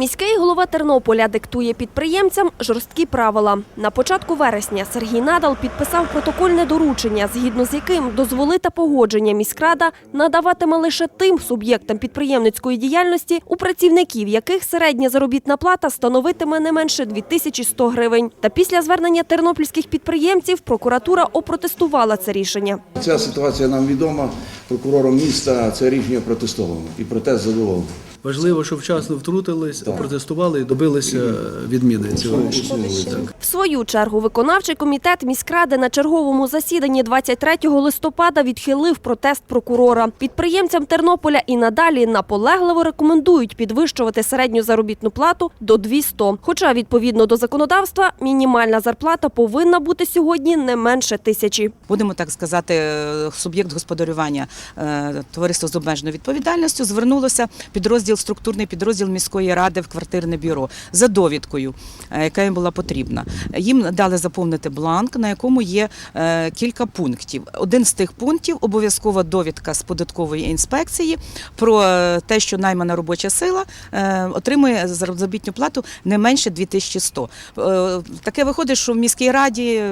Міський голова Тернополя диктує підприємцям жорсткі правила. На початку вересня Сергій Надал підписав протокольне доручення, згідно з яким дозволи та погодження міськрада надаватиме лише тим суб'єктам підприємницької діяльності, у працівників яких середня заробітна плата становитиме не менше 2100 гривень. Та після звернення тернопільських підприємців прокуратура опротестувала це рішення. Ця ситуація нам відома. Прокурором міста це рішення протестовано і протест задоволений. Важливо, що вчасно втрутились, протестували і добилися відміни цього рішення. В свою чергу виконавчий комітет міськради на черговому засіданні 23 листопада відхилив протест прокурора. Підприємцям Тернополя і надалі наполегливо рекомендують підвищувати середню заробітну плату до 200. Хоча відповідно до законодавства мінімальна зарплата повинна бути сьогодні не менше тисячі. будемо так сказати, е, суб'єкт господарювання е, товариство з обмеженою відповідальністю звернулося підрозділ структурний підрозділ міської ради в квартирне бюро за довідкою, е, яка їм була потрібна. Їм дали заповнити бланк, на якому є е, кілька пунктів. Один з тих пунктів обов'язкова довідка з податкової інспекції про е, те, що наймана робоча сила отримує заробітну плату не менше 2100. Е, Таке виходить, що в міській раді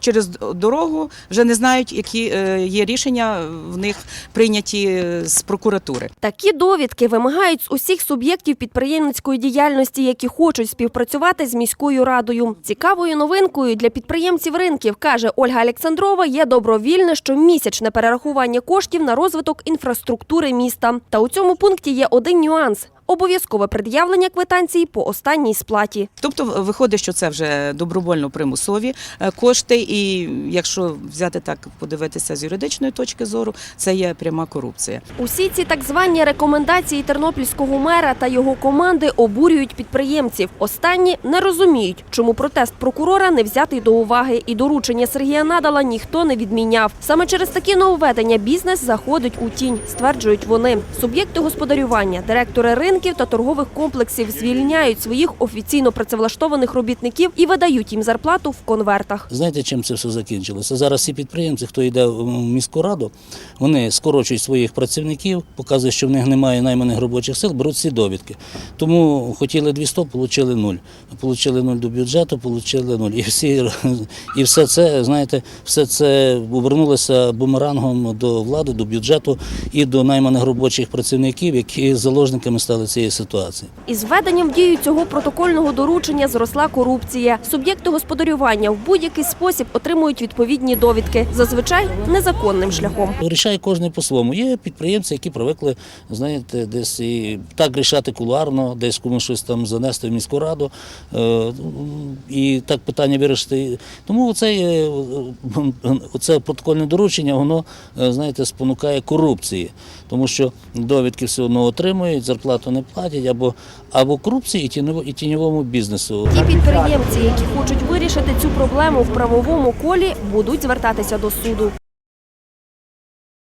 через дорогу вже не знають, які е, є рішення в них прийняті е, з прокуратури. Такі довідки вимагають з усіх суб'єктів підприємницької діяльності, які хочуть співпрацювати з міською радою. Цікавою новинкою для підприємців ринків, каже Ольга Олександрова, є добровільне щомісячне перерахування коштів на розвиток інфраструктури міста. Та у цьому пункті є один нюанс – обов'язкове пред'явлення квитанції по останній сплаті. Тобто виходить, що це вже добровольно примусові е, кошти, і якщо взяти так, подивитися з юридичної точки зору, це є пряма корупція. Усі ці так звані рекомендації тернопільського мера та його команди обурюють підприємців. Останні не розуміють, чому протест прокурора не взятий до уваги, і доручення Сергія Надала ніхто не відміняв. Саме через такі нововведення бізнес заходить у тінь, стверджують вони. Суб'єкти господарювання, директори ринків та торгових комплексів звільняють своїх офіційно працевлаштованих робітників і видають їм зарплату в конвертах. Знаєте, чим це все закінчилося? Зараз всі підприємці, хто йде в міську раду, вони скорочують своїх працівників, показують, що в них немає найманих робочих сил, беруть ці довідки. Тому хотіли 200, отримали нуль. Получили нуль до бюджету, отримали нуль. І, всі, і все це, знаєте, все це обернулося бумерангом до влади, до бюджету і до найманих робочих працівників, які заложниками стали цієї ситуації. Із введенням в дію цього протокольного доручення зросла корупція. Суб'єкти господарювання в будь-який спосіб отримують відповідні довідки, зазвичай незаконним шляхом. Рішає кожен по-своєму. Є підприємці, які привикли, знаєте, десь і так рішати кулуарно, десь комусь щось там занести в міську раду е, і так питання вирішити. Тому оце, е, оце протокольне доручення, воно, е, знаєте, спонукає корупції, тому що довідки все одно отримують, зарплату не платять, або, або корупції і тіньовому бізнесу. Ті підприємці, які хочуть вирішити цю проблему в правовому колі, будуть звертатися до суду.